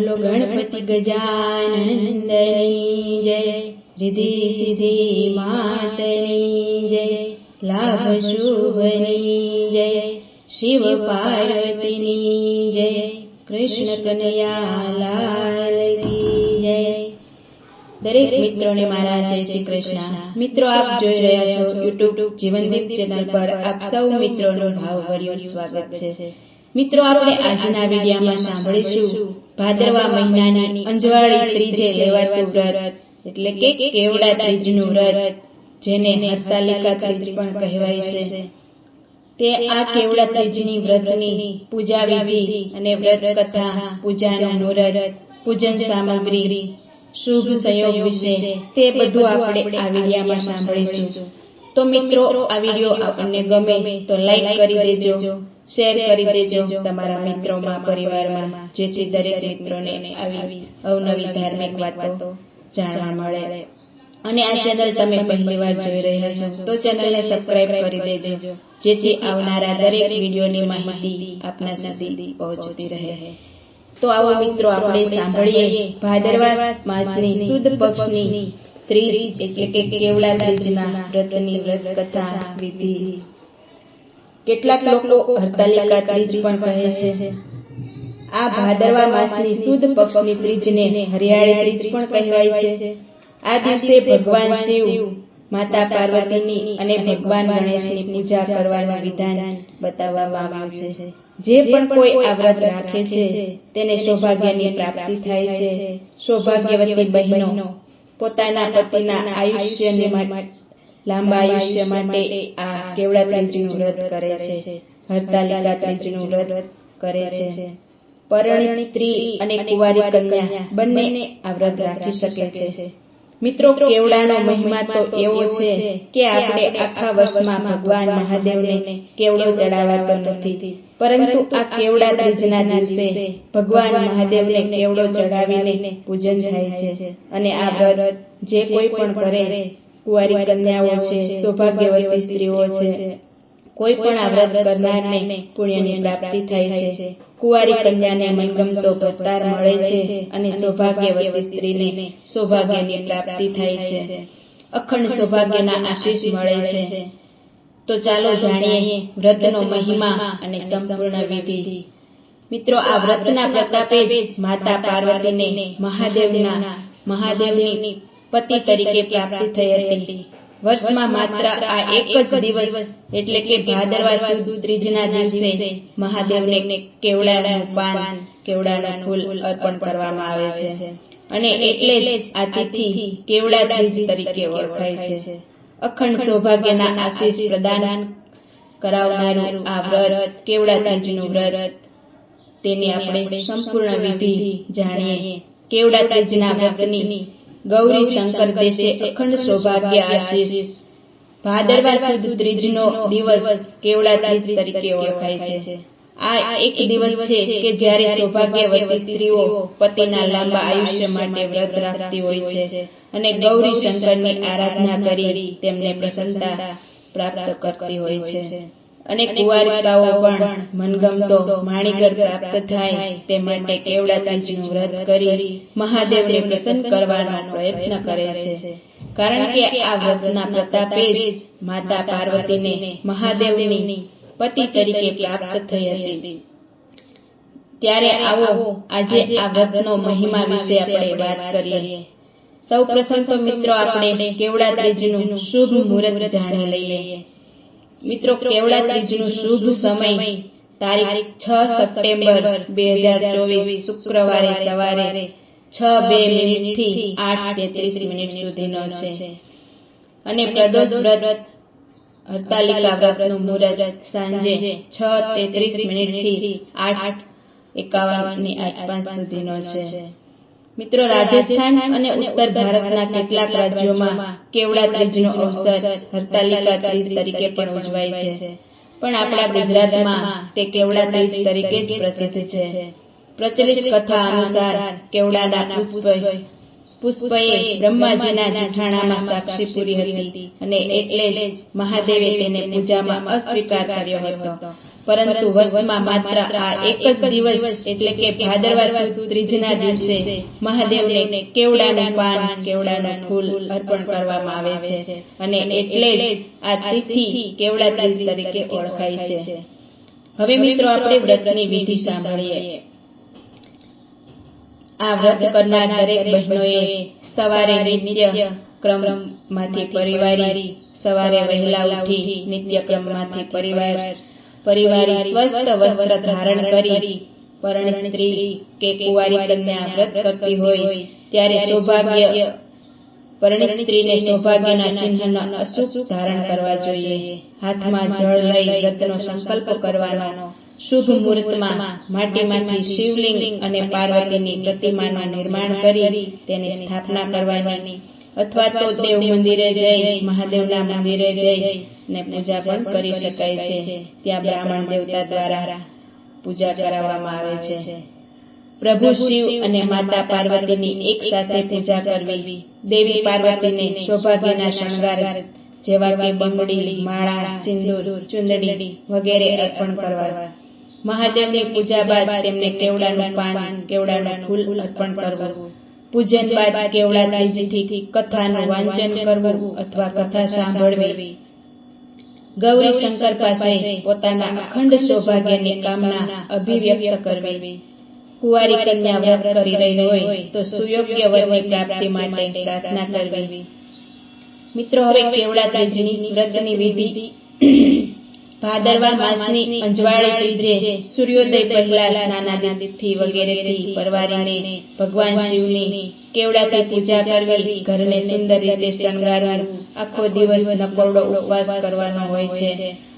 બોલો ગણપતિ ગજાનંદની જય, રિધિ સિદ્ધિ માતની જય, લાભ શુભની જય, શિવ પાર્વતીની જય, કૃષ્ણ કનૈયા જય. દરેક મિત્રોને મારા જય શ્રી કૃષ્ણ. મિત્રો, આપ જોઈ રહ્યા છો યુટ્યુબ જીવનદીપ ચેનલ પર આપ સૌ મિત્રોનું ભાવભર્યું સ્વાગત છે. મિત્રો, આપણે આજના વિડીયામાં સાંભળીશું ભાદરવા મહિનાની અંજવાળી ત્રીજે લેવાતું વ્રત એટલે કે કેવડા ત્રીજનું વ્રત જેને હરતાલિકા ત્રીજ પણ કહેવાય છે. તે આ કેવડા ત્રીજની વ્રતની પૂજા વિધિ અને વ્રત કથા પૂજાનું મુહૂર્ત પૂજન સામગ્રી શુભ સંયોગ વિશે તે બધું આપણે આ વિડીયોમાં સાંભળીશું. તો મિત્રો આ વીડિયો આપણને ગમે તો લાઈક કરી દેજો. શેર કરી દેજો તમારા મિત્રોમાં પરિવારમાં જેથી દરેક મિત્રોને આવી અવનવી ધાર્મિક વાતો જાણવા મળે. અને આ ચેનલ તમે પહેલી વાર જોઈ રહ્યા છો તો ચેનલને સબસ્ક્રાઇબ કરી દેજો જેથી આવનારા દરેક વિડીયોની માહિતી આપના સુધી પહોંચતી રહે. તો આવો મિત્રો આપણે સાંભળીએ ભાદરવા માસની સુદ પક્ષની ત્રીજ એટલે કે કેવડા ત્રીજના વ્રતની વ્રત કથા વિધિ. કેટલાક લોકો હરતાલિકા ત્રીજ પણ કહે છે. આ ભાદરવા માસની સુદ પક્ષની ત્રીજને હરિયાળી ત્રીજ પણ કહેવાય છે. આ દિવસે ભગવાન શિવ માતા પાર્વતીની અને ભગવાન ગણેશની પૂજા કરવાનું વિધાન બતાવવામાં આવ્યું છે. જે પણ કોઈ આ વ્રત રાખે છે તેને સૌભાગ્યની પ્રાપ્તિ થાય છે. સૌભાગ્યવતી બહેનો પોતાના પતિના આયુષ્યને માટે લાંબા આયુષ્ય માટે આ કેવડા ત્રીજનું વ્રત કરે છે હરતાલિકા ત્રીજનું વ્રત કરે છે. પરણિત સ્ત્રી અને કુંવારી કન્યા બંને આ વ્રત રાખી શકે છે. મિત્રો, કેવડાનો મહિમા તો એવો છે કે આપણે આખા વર્ષમાં ભગવાન મહાદેવને કેવડો ચડાવાતો નથી. પરંતુ આ કેવડા ત્રીજના દિવસે ભગવાન મહાદેવને કેવડો ચડાવીને પૂજન થાય છે. અને આ વ્રત જે કોઈ પણ કરે કુંવારી કન્યાઓ છે, સૌભાગ્યવતી સ્ત્રીઓ છે. કોઈ પણ આ વ્રત કરનારને પુણ્યની પ્રાપ્તિ થાય છે. કુંવારી કન્યાને મનગમતો ભરતાર મળે છે અને સૌભાગ્યવતી સ્ત્રીને સૌભાગ્યની પ્રાપ્તિ થાય છે. અખંડ સૌભાગ્યના આશીષ મળે છે. તો ચાલો જાણીએ વ્રતનો મહિમા અને સંપૂર્ણ વિધિ. મિત્રો, આ વ્રતના પ્રતાપે જ માતા પાર્વતીને મહાદેવના, મહાદેવની પતિ તરીકે પ્રાપ્તિ થઈ હતી. વર્ષમાં માત્ર આ એક જ દિવસ એટલે કે ભાદરવા સુદ ત્રીજના દિવસે મહાદેવને કેવડાનું પાન કેવડાનું ફૂલ અર્પણ કરવામાં આવે છે. અને એટલે જ આ તિથિ કેવડા ત્રીજ તરીકે ઓળખાય છે. અખંડ સૌભાગ્યના આશીષ પ્રદાન કરાવનારું આ વ્રત કેવડા ત્રીજનું વ્રત. તેની આપણે સંપૂર્ણ વિધિ જાણીએ. કેવડા ત્રીજના વ્રતની ગૌરી શંકર દેશે અખંડ સૌભાગ્ય આશીષ. ભાદરવા સુદ ત્રીજનો દિવસ કેવડા તરીકે ઓળખાય છે. આ એક દિવસ છે કે જ્યારે સૌભાગ્યવતી સ્ત્રીઓ પતિના લાંબા આયુષ્ય માટે વ્રત રાખતી હોય છે અને ગૌરી શંકરની આરાધના કરી તેમને પ્રસન્નતા પ્રાપ્ત કરતી હોય છે. અને કુવારિકાઓ પણ મનગમતો માણીગર પ્રાપ્ત થાય તે માટે કેવડા વ્રત કરી મહાદેવને પ્રસન્ન કરવાનો પ્રયત્ન કરે છે. કારણ કે આ વ્રતના પ્રતાપે જ માતા પાર્વતીને મહાદેવની પતિ તરીકે પ્રાપ્ત થઈ હતી. ત્યારે આવો આજે આ વ્રતનો મહિમા વિશે આપણે વાત કરીએ. સૌ પ્રથમ તો મિત્રો આપણે કેવડા શુભ મુહૂર્ત જાણી લઈએ. મિત્રો, કેવડા ત્રીજનું શુભ સમય? તારીખ છ સપ્ટેમ્બર બે હજાર ચોવીસ, શુક્રવારે સવારે છ બે મિનિટથી આઠ તેત્રીસ મિનિટ સુધીનો છે. અને પ્રદોષ વ્રત, હરતાલિકા વ્રતનું મુહૂર્ત સાંજે છ તેત્રીસ મિનિટથી આઠ એકાવનની આસપાસ સુધીનો છે. મિત્રો રાજસ્થાન અને ઉત્તર ભારતના કેટલાક રાજ્યોમાં કેવડા ત્રીજનો અવસર હરતાલિકા ત્રીજ તરીકે પણ ઉજવાય છે. પણ આપણા ગુજરાતમાં તે કેવડા ત્રીજ તરીકે જ પ્રસિદ્ધ છે. પ્રચલિત કથા અનુસાર કેવડાના પુષ્પ પુષ્પએ બ્રહ્માજીના જૂઠાણામાં સાક્ષી પૂરી હતી અને એટલે જ મહાદેવે તેને પૂજામાં અસ્વીકાર કર્યો હતો. પરંતુ વર્ષમાં માત્ર આ એક જ દિવસ એટલે કે ભાદરવા સુદ ત્રીજના દિવસે મહાદેવને કેવડાનું પાન કેવડાનું ફૂલ અર્પણ કરવામાં આવે છે. અને એટલે જ આ તિથિ કેવડા ત્રીજ તરીકે ઓળખાય છે. હવે મિત્રો આપણે વ્રતની વિધિ સાંભળીએ. આ વ્રત કરનાર દરેક બહેનોએ સવારે નિત્ય ક્રમમાંથી પરિવારી સવારે વહેલા ઉઠી નિત્ય ક્રમમાંથી પરિવાર પરિવારી સ્વસ્થ વસ્ત્ર ધારણ કરી પરણિત સ્ત્રી કે કુંવારી કન્યા વ્રત કરતી હોય ત્યારે સૌભાગ્ય પરણી સ્ત્રીને સૌભાગ્યના ચિહ્નનો અશુભ ધારણ કરવા જોઈએ. હાથમાં જળ લઈ વ્રતનો સંકલ્પ કરવાનો. શુભ મુહૂર્તમાં માટીમાંથી શિવલિંગ અને પાર્વતીની પ્રતિમાનું નિર્માણ કરી તેની સ્થાપના કરવાની. અથવા તો દેવ મંદિરે જઈ મહાદેવના મંદિરે જઈ ને પૂજા પણ કરી શકાય છે. ત્યાં બ્રાહ્મણ દેવતા દ્વારા પૂજા કરાવવામાં આવે છે. પ્રભુ શિવ અને માતા પાર્વતીની એક સાથે પૂજા કરવી, દેવી પાર્વતીને સૌભાગ્યના શણગાર જેવા કે બંગડી માળા, સિંદૂર, ચુંદડી વગેરે અર્પણ કરવા. મહાદેવની પૂજા બાદ તેમને કેવડાનું પાન, કેવડાનું ફૂલ અર્પણ કરવું. પૂજન બાદ કેવડા ત્રીજથી કથાનું વાંચન કરવું અથવા કથા સાંભળવી. ગૌરી શંકર પાસે પોતાના અખંડ સૌભાગ્યની કામના અભિવ્યક્ત કરવી. કુંવારી કન્યા વ્રત કરી રહી હોય તો સુયોગ્ય વરની પ્રાપ્તિ માટે પ્રાર્થના કરવી. મિત્રો હવે કેવડા ત્રીજની વ્રતની વિધિ ભાદરવા માસની અંજવાળી ત્રીજે સૂર્યોદય પહેલા સ્નાનાદિથી વગેરેથી પરવારીને ભગવાન શિવની કેવડાથી પૂજા કરવી, ઘરને સુંદર રીતે શણગારવું, આખો દિવસ નકોરડો ઉપવાસ કરવાનો હોય છે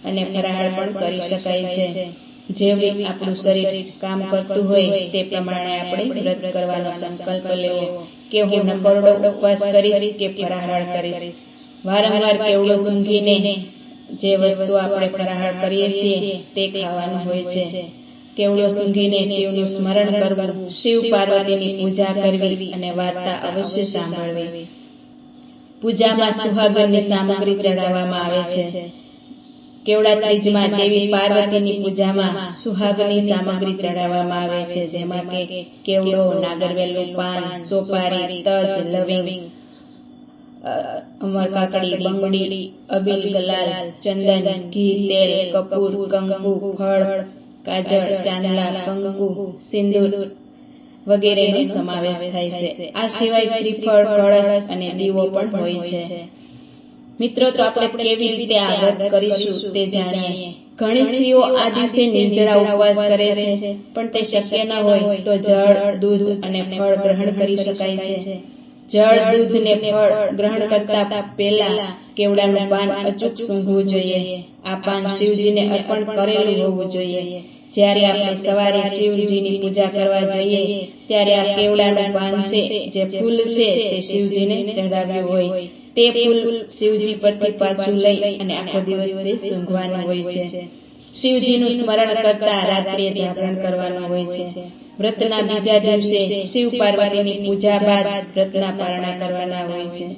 અને ફરાળ પણ કરી શકાય છે. જેવી આપણું શરીર કામ કરતું હોય તે પ્રમાણે આપણે વ્રત કરવાનો સંકલ્પ લેવો કે હું નકોરડો ઉપવાસ કરીશ કે ફરાળ કરીશ. વારંવાર કેવડો સૂંઘીને જે વસ્તુ આપણે ફરાળ કરીએ છીએ તે ખાવાનું હોય છે. કેવડો સૂંઘીને શિવનું સ્મરણ કરવું શિવ પાર્વતીની પૂજા કરવી અને વાર્તા અવશ્ય સાંભળવી. પૂજામાં સુહાગનની સામગ્રી ચડાવવામાં આવે છે. કેવડા ત્રીજમાં દેવી પાર્વતીની પૂજામાં સુહાગની સામગ્રી ચડાવવામાં આવે છે જેમાં કે કેવડો નાગરવેલું પાન સોપારી તજ લવિંગ અમર કાકડી બંગડી, અબીલ ગલાલ ચંદન, ઘી, તેલ, કપૂર કંગુ ફળ, કાજળ, ચાંદલા કંગુ સિંદૂર વગેરેનો સમાવેશ થાય છે. આ સિવાય શ્રીફળ, કળશ અને દીવો પણ હોય છે. મિત્રો, તો આપણે કેવી રીતે આ કરીશું તે જાણીએ. ઘણી સ્ત્રીઓ આ દિવસે નિર્જળા ઉપવાસ કરે છે, પણ તે શક્ય ન હોય તો જળ, દૂધ અને ફળ ગ્રહણ કરી શકાય છે. જળ, દૂધ ને ફળ ગ્રહણ કરતા પહેલા કેવડાનું પાન અચૂક સૂંઘવું જોઈએ. આ પાન શિવજીને અર્પણ કરેલું હોવું જોઈએ. જ્યારે આપણે સવારે શિવજીની પૂજા કરવા જઈએ, ત્યારે આ કેવડાનું પાન છે, જે ફૂલ છે, તે શિવજીને ચઢાવ્યું હોય. તે ફૂલ શિવજી પરથી પાછું લઈ અને આખો દિવસ તે સૂંઘવાનું હોય છે. શિવજીનું સ્મરણ કરતા રાત્રે જાગરણ કરવાનું હોય છે. વ્રતના બીજા દિવસે શિવ પાર્વતીની પૂજા બાદ વ્રતના પારણા કરવાના હોય છે.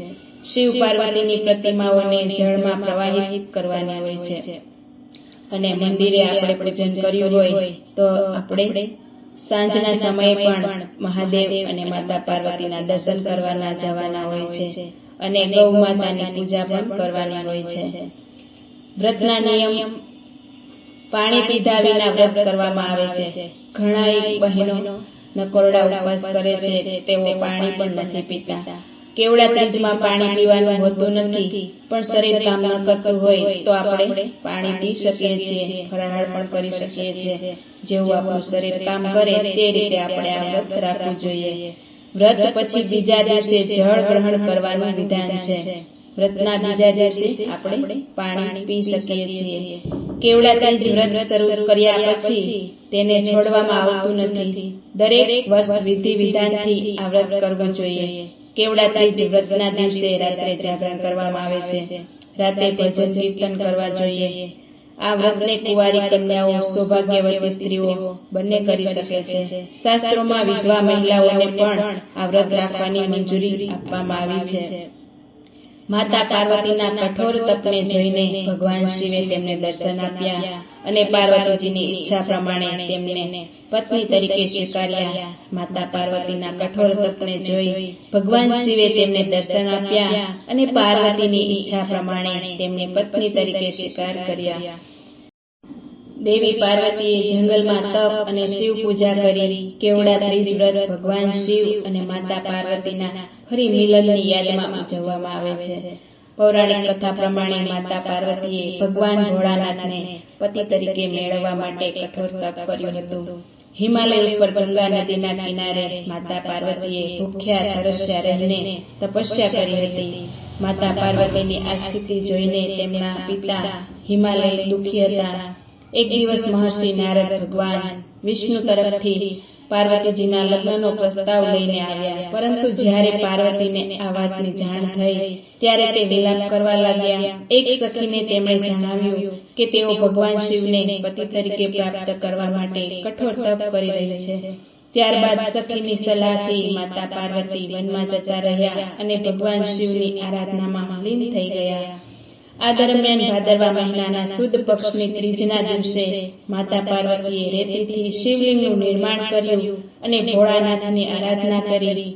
શિવ પાર્વતીની પ્રતિમાઓને જળમાં પ્રવાહિત કરવાની હોય છે. અને મંદિરે આપણે પૂજન કર્યું હોય તો આપણે સાંજના સમયે પણ મહાદેવ અને માતા પાર્વતીના દર્શન કરવાના જવાના હોય છે. અને ગૌ માતાની પૂજા પણ કરવાની હોય છે. વ્રતના નિયમ પાણી પીધા વિના વ્રત કરવામાં આવે છે. ઘણા એક બહેનો નકોરડા ઉપવાસ કરે છે. તેઓ પાણી પણ નથી પીતા. કેવડા તીજમાં પાણી પીવાનું હોતું નથી, પણ શરીર કામ ન કરતું હોય તો આપણે પાણી પી શકીએ છીએ, ફરાળ પણ કરી શકીએ છીએ. જેવું આપણું શરીર કામ કરે તે રીતે આપણે આ વ્રત રાખવું જોઈએ. વ્રત પછી બીજા દિવસે જળ ગ્રહણ કરવાનું વિધાન છે. વ્રતના બીજા દિવસે આપણે પાણી પી શકીએ છીએ. કેવડા ત્રીજ વ્રત શરૂ કર્યા પછી તેને છોડવામાં આવતું નથી. દરેક વર્ષ વિધિ વિધાનથી આ વ્રત કરવું જોઈએ. કેવડા ત્રીજ વ્રતના દિવસે રાત્રે જાગરણ કરવામાં આવે છે. રાતે ભજન કીર્તન કરવા જોઈએ. આ વ્રતને કુંવારી કન્યાઓ, સૌભાગ્યવતી સ્ત્રીઓ બંને કરી શકે છે. શાસ્ત્રોમાં વિધવા મહિલાઓને પણ આ વ્રત રાખવાની મંજૂરી આપવામાં આવી છે. માતા પાર્વતીના કઠોર તપને જોઈને ભગવાન શિવે તેમને દર્શન આપ્યા અને પાર્વતીજીની ઈચ્છા પ્રમાણે તેમને પત્ની તરીકે સ્વીકાર્યા. માતા પાર્વતીના કઠોર તપને જોઈ ભગવાન શિવે તેમને દર્શન આપ્યા અને પાર્વતીની ઈચ્છા પ્રમાણે તેમને પત્ની તરીકે સ્વીકાર કર્યા. દેવી પાર્વતીએ જંગલમાં તપ અને શિવ પૂજા કરી. કેવડા ત્રીજ વ્રત ભગવાન શિવ અને માતા પાર્વતીના ફરી મિલનની યાદમાં ઉજવવામાં આવે છે. પૌરાણિક કથા પ્રમાણે માતા પાર્વતીએ ભગવાન ભોળાનાથને પતિ તરીકે મેળવવા માટે કઠોર તપ કર્યું હતું. હિમાલય ઉપર ગંગા નદીના કિનારે માતા પાર્વતીએ ભૂખ્યા તરસ્યા રહીને તપસ્યા કરી હતી. માતા પાર્વતીની આ સ્થિતિ જોઈને તેમના પિતા હિમાલય દુઃખી હતા. એક દિવસ મહર્ષિ નારદ ભગવાન વિષ્ણુ તરફથી પાર્વતીજીના લગ્નનો પ્રસ્તાવ લઈને આવ્યા. પરંતુ જ્યારે પાર્વતીને આ વાતની જાણ થઈ, ત્યારે તે વિલાપ કરવા લાગ્યા. એક સખીને તેમણે જણાવ્યું કે તેઓ ભગવાન શિવને પતિ તરીકે પ્રાપ્ત કરવા માટે કઠોર તપ કરી રહી છે. ત્યારબાદ સખીની સલાહથી માતા પાર્વતી વનમાં જતા રહ્યા અને ભગવાન શિવની આરાધનામાં લીન થઈ ગયા. આ દરમિયાન ભાદરવા મહિનાના સુદ પક્ષની ત્રીજના દિવસે માતા પાર્વતીએ રેતીથી શિવલિંગનું નિર્માણ કર્યું અને ભોળાનાથની આરાધના કરી.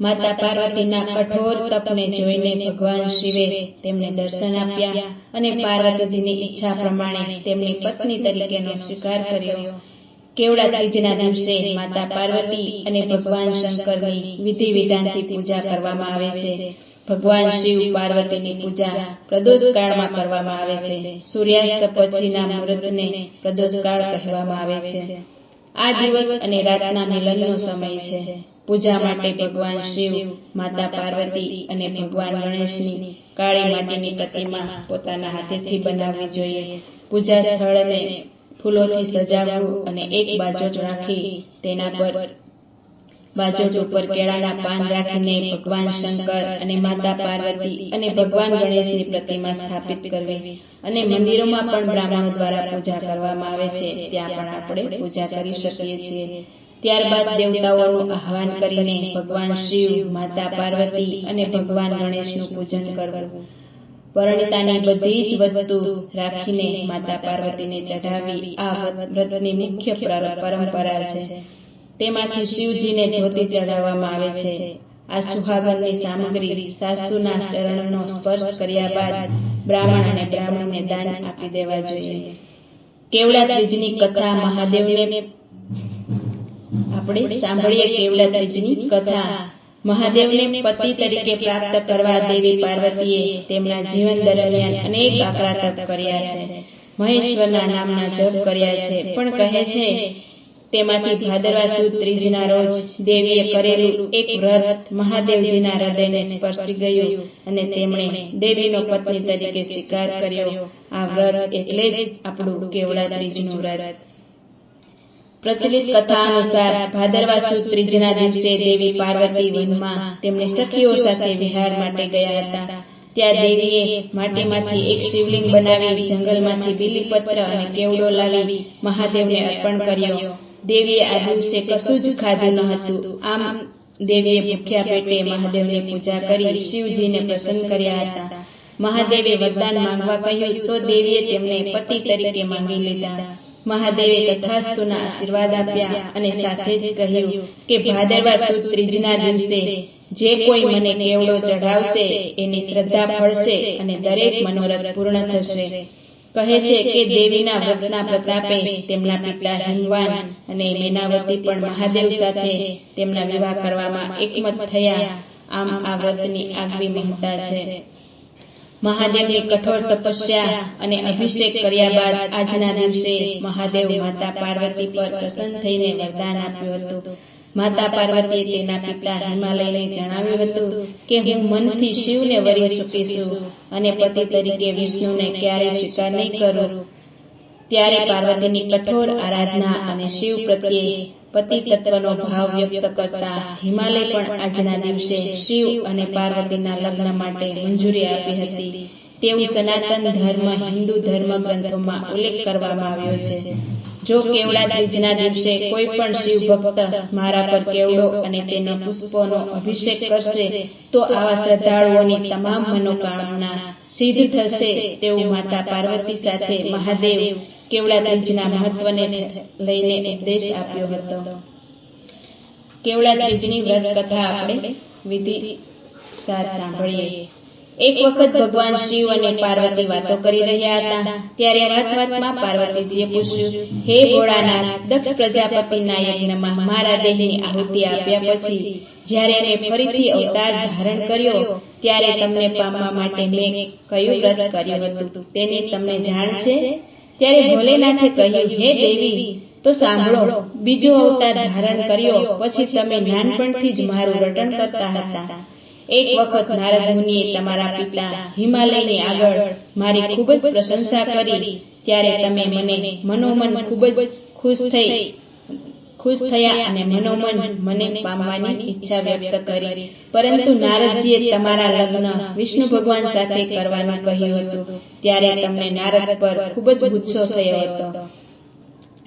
માતા પાર્વતીના કઠોર તપને જોઈને ભગવાન શિવે તેમને દર્શન આપ્યા અને પાર્વતીજીની ઈચ્છા પ્રમાણે તેમની પત્ની તરીકેનો સ્વીકાર કર્યો. કેવડા ત્રીજના દિવસે માતા પાર્વતી અને ભગવાન શંકરની વિધિ વિધાનથી પૂજા કરવામાં આવે છે. ભગવાન શિવ પાર્વતીની પૂજા પ્રદોષ કાળમાં કરવામાં આવે છે. સૂર્યાસ્ત પછીના મુહૂર્તને પ્રદોષ કાળ કહેવામાં આવે છે. આ દિવસ અને રાતના મિલનનો સમય છે. પૂજા માટે ભગવાન શિવ, માતા પાર્વતી અને ભગવાન ગણેશની કાળી માટીની પ્રતિમા પોતાના હાથેથી બનાવવી જોઈએ. પૂજા સ્થળને ફૂલોથી સજાવવું અને એક બાજુ રાખી તેના પર બાજોટ ઉપર કેળાના પાન રાખીને ભગવાન શંકર અને માતા પાર્વતી અને ભગવાન ગણેશની પ્રતિમા સ્થાપિત કરવી અને મંદિરોમાં પણ બ્રાહ્મણો દ્વારા પૂજા કરવામાં આવે છે. ત્યાં પણ આપણે પૂજા કરી શકીએ છીએ. ત્યારબાદ દેવતાઓનું આહવાન કરીને ભગવાન શિવ, માતા પાર્વતી અને ભગવાન ગણેશનું પૂજન કરવું. પરણિતાની બધી જ વસ્તુ રાખીને માતા પાર્વતીને ચઢાવી આ વ્રતની મુખ્ય પરંપરા છે. તેમાંથી શિવજીને ધોતી ચડાવવામાં આવે છે. આ સુહાગનની સામગ્રી સાસુના ચરણનો સ્પર્શ કર્યા બાદ બ્રાહ્મણ અને બ્રાહ્મણને દાન આપી દેવા જોઈએ. કેવડા ત્રીજની કથા મહાદેવને આપણે સાંભળીએ કેવડા ત્રીજની કથા. મહાદેવને પતિ તરીકે પ્રાપ્ત કરવા દેવી પાર્વતીએ તેમના જીવન દરમિયાન અનેક આકરા કર્યા છે. મહેશ્વરના નામના જપ કર્યા છે. પણ કહે છે તેમાંથી ભાદરવા સુદ ત્રીજના રોજ દેવીએ કરેલું એક વ્રત મહાદેવજીના હૃદયને સ્પર્શી ગયું અને તેમણે દેવીનો પત્ની તરીકે સ્વીકાર કર્યો. આ વ્રત એટલે જ આપણું કેવડા ત્રીજનું વ્રત. પ્રચલિત કથા અનુસાર ભાદરવા ત્રીજના દિવસે દેવી પાર્વતી વનમાં તેમણે સખીઓ સાથે વિહાર માટે ગયા હતા. ત્યાં દેવીએ માટીમાંથી એક શિવલિંગ બનાવી જંગલમાંથી બીલીપત્ર અને કેવડો લાવી મહાદેવને અર્પણ કર્યો. દેવીએ આ દિવસે કશું જ ખાધું ન હતું આમ દેવીએ ભૂખ્યા પેટે મહાદેવની પૂજા કરી શિવજીને પ્રસન્ન કર્યા હતા મહાદેવે વરદાન માંગવા કહ્યું તો દેવીએ તેમને પતિ તરીકે માંગી લીધા મહાદેવે તથાસ્તુના આશીર્વાદ આપ્યા અને સાથે જ કહ્યું કે ભાદરવા સુદ ત્રીજના દિવસે જે કોઈ મને કેવડો ચઢાવશે એની શ્રદ્ધા ફળશે અને દરેક મનોરથ પૂર્ણ થશે કહે છે કે દેવીના વ્રતના પ્રતાપે તેમના પિતા હિમવાન અને મેનાવતી પણ મહાદેવ સાથે તેમના વિવાહ કરવામાં એકમત થયા. આમ આ વ્રતની આગવી મહત્તા છે. મહાદેવની કઠોર તપસ્યા અને અભિષેક કર્યા બાદ આજના દિવસે મહાદેવ માતા પાર્વતી પર પ્રસન્ન થઈને વરદાન આપ્યું હતું. માતા પાર્વતીએ તેના પિતા હિમાલયને જણાવ્યું હતું કે હું મનથી શિવને વરી ચૂકીશું અને પતિ તરીકે વિષ્ણુને ક્યારે સ્વીકાર નહીં કરું. ત્યારે પાર્વતીની કઠોર આરાધના અને શિવ પ્રત્યે પતિ તત્વનો ભાવ વ્યક્ત કરતા હિમાલય પણ આજના દિવસે શિવ અને પાર્વતીના લગ્ન માટે મંજૂરી આપી હતી. તેવું સનાતન ધર્મ હિન્દુ ધર્મ ગ્રંથોમાં ઉલ્લેખ કરવામાં આવ્યો છે. જો કેવડા ત્રીજના દિવસે કોઈ પણ શિવ ભક્ત મારા પર કેવડો અને તેના પુષ્પોનો અભિષેક કરશે, તો આવા શ્રદ્ધાળુઓની તમામ મનોકામના સિદ્ધ થશે તેવું માતા પાર્વતી સાથે મહાદેવ કેવડા ત્રીજના મહત્વને લઈને ઉપદેશ આપ્યો હતો. કેવડા ત્રીજની વ્રત કથા આપણે વિધિ સાથ સાંભળીએ. એક વખત ભગવાન શિવ અને પાર્વતી વાતો કરી રહ્યા હતા. ત્યારે વાત વાતમાં પાર્વતીજીએ પૂછ્યું, હે ભોળાનાથ, દક્ષ પ્રજાપતિના યજ્ઞમાં મારા દેહની આહુતિ આપ્યા પછી, જ્યારે મેં ફરીથી અવતાર ધારણ કર્યો, ત્યારે તમને પામવા માટે મેં કયું વ્રત કર્યું હતું? તેની તમને જાણ છે? ત્યારે ભોલેનાથે કહ્યું, હે દેવી, તો સાંભળો, બીજો અવતાર ધારણ કર્યો, પછી તમે નાનપણથી જ મારું રટણ કરતા હતા. એક વખત નારદ મુનિએ તમારા પિતા હિમાલયની આગળ મારી ખૂબ જ પ્રશંસા કરી. ત્યારે તમે મને મનોમન ખૂબ જ ખુશ થઈ, ખુશ થયા અને મનોમન મને પામવાની ઈચ્છા વ્યક્ત કરી. પરંતુ નારદજીએ તમારા લગ્ન વિષ્ણુ ભગવાન સાથે કરવાનું કહ્યું હતું. ત્યારે તમને નારદ પર ખૂબ જ ગુસ્સો થયો હતો.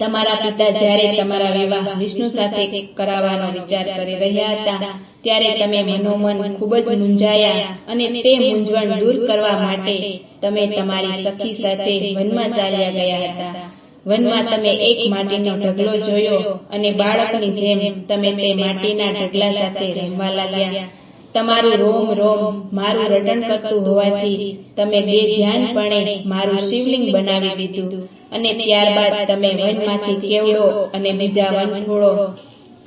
તમારા પિતા જ્યારે તમારા વિવાહ વિષ્ણુ સાથે કરાવવાનો વિચાર કરી રહ્યા હતા, ત્યારે તમે મનોમન ખૂબ જ મૂંઝાયા અને તે મૂંઝવણ દૂર કરવા માટે તમે તમારી સખી સાથે વનમાં ચાલ્યા ગયા હતા. વનમાં તમે એક માટીનો ઢગલો જોયો અને બાળકની જેમ તમે તે માટીના ઢગલા સાથે રમવા લાગ્યા. તમારું રોમ રોમ મારું રટણ કરતું હોવાથી તમે બે ધ્યાનપણે મારું શિવલિંગ બનાવી દીધું. અને ત્યારબાદ તમે વનમાંથી કેવડો અને બીજા વનફૂળો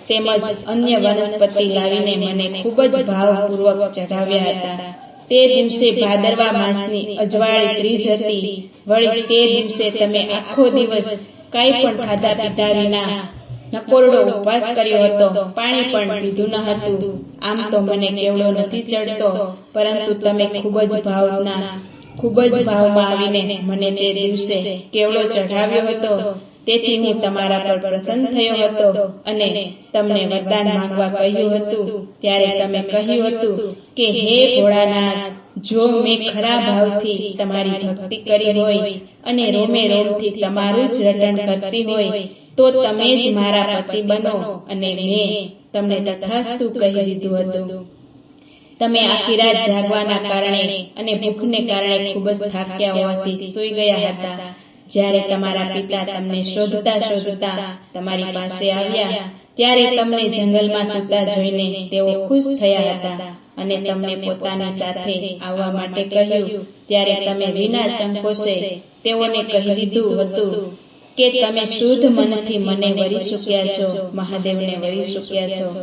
તેમજ અન્ય વનસ્પતિ લાવીને મને ખૂબ જ ભાવપૂર્વક ચઢાવ્યા હતા. તે દિવસે ભાદરવા માસની અજવાળી ત્રીજ હતી. વળી તે દિવસે તમે આખો દિવસ કાંઈ પણ ખાધા પીધા વિના નકોરડો ઉપવાસ કર્યો હતો. પાણી પણ પીધું ન હતું. આમ તો મને કેવડો નથી ચડતો, પરંતુ તમે ખૂબ જ ભાવના ખૂબ જ ભાવમાં આવીને મને તે દિવસે કેવડો ચઢાવ્યો હતો. તેથી હું તમારા પર પ્રસન્ન થયો હતો અને તમને વરદાન માંગવા કહ્યું હતું. ત્યારે તમે કહ્યું હતું કે, હે ભોળાનાથ, જો મેં ખરા ભાવથી તમારી ભક્તિ કરી હોય અને રોમે રોમથી તમારું જ રટણ કરતી હોય, તો તમે જ મારા પતિ બનો. અને મેં તમને તથાસ્તુ કહી દીધું હતું. તમે આખી રાત જાગવાના કારણે અને ભૂખને કારણે ખૂબ જ થાક્યા હોવાથી સૂઈ ગયા હતા. જ્યારે તમારા પિતા તમને શોધતા શોધતા તમારી પાસે આવ્યા ત્યારે તમને જંગલમાં સૂતા જોઈને તેઓ ખુશ થયા હતા અને તમને પોતાની સાથે આવવા માટે કહ્યું. ત્યારે તમે વિના ચંકોશે તેઓને કહી દીધું હતું કે તમે શુદ્ધ મનથી મને વરી ચૂક્યા છો. મહાદેવને વરી ચૂક્યા છો.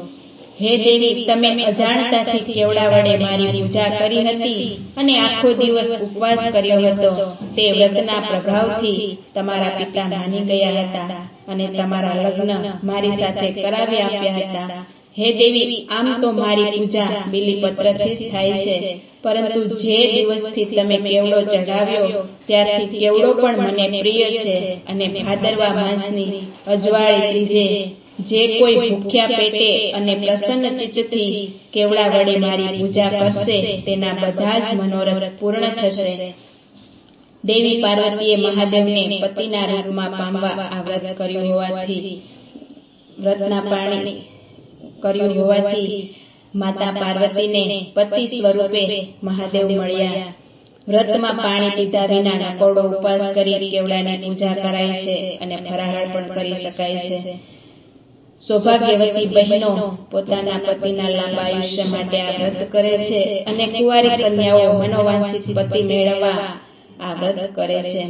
હે દેવી, તમે અજાણતાથી કેવડા વડે મારી પૂજા કરી હતી અને આખો દિવસ ઉપવાસ કર્યો હતો. તે વ્રતના પ્રભાવથી તમારા પિતા માની ગયા હતા અને તમારા લગ્ન મારી સાથે કરાવી આપ્યા હતા. હે દેવી, આમ તો મારી પૂજા બિલીપત્રથી જ થાય છે. પરંતુ જે દિવસથી તમે કેવડો ચઢાવ્યો, ત્યારથી કેવડો પણ મને પ્રિય છે અને ભાદરવા માસની અજવાળી ત્રીજે જે કોઈ ભૂખ્યા પેટે અને પ્રસન્ન ચિત્તથી કેવડા વડે મારી પૂજા કરશે તેના બધા જ મનોરથ પૂર્ણ થશે. દેવી પાર્વતીએ મહાદેવને પતિના રૂપમાં પામવા આ વ્રત કર્યું હોવાથી વ્રતના પાણી કર્યું હોવાથી માતા પાર્વતીને પતિ સ્વરૂપે મહાદેવ મળ્યા. વ્રતમાં પાણી પીધા વિના નાકોડો ઉપવાસ કરી કેવડાની પૂજા કરાય છે અને ફરાળ પણ કરી શકાય છે. સૌભાગ્યવતી બહેનો પોતાના પતિના લાંબા આયુષ્ય માટે આ વ્રત કરે છે અને કુંવારી કન્યાઓ મનોવાંછિત પતિ મેળવવા આ વ્રત કરે છે.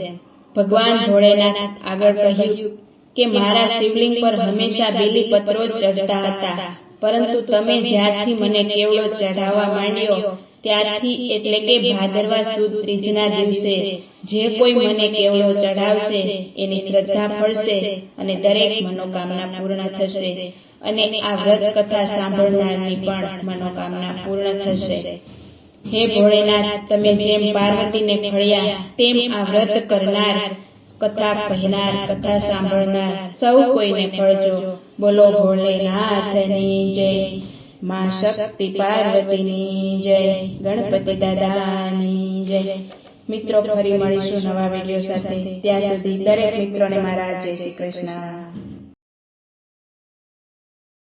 ભગવાન ભોળેનાથ આગળ કહ્યું કે મારા શિવલિંગ પર હંમેશા બીલી પત્રો ચડતા હતા. પરંતુ તમે જ્યારથી મને કેવડો ચઢાવવા માંડ્યો ત્યારથી એટલે કે ભાદરવા સુદ ત્રીજના દિવસે જે કોઈ મને કેવડો ચઢાવશે, એની શ્રદ્ધા ફળશે અને દરેક મનોકામના પૂર્ણ થશે. અને આ વ્રત કથા સાંભળનારની પણ મનોકામના પૂર્ણ થશે. હે ભોળેનાથ, તમે જેમ પાર્વતીને ફળ્યા, તેમ આ વ્રત કરનાર, કથા કહેનાર, કથા સાંભળનાર સૌ કોઈને ફળજો. બોલો ભોળેનાથની જય. માં શક્તિ પાર્વતીની જય, ગણપતિ દાદાની જય. મિત્રો, ફરી મળીશું નવા વીડિયો સાથે. ત્યાં સુધી દરેક મિત્રોને મારા જય શ્રી કૃષ્ણ.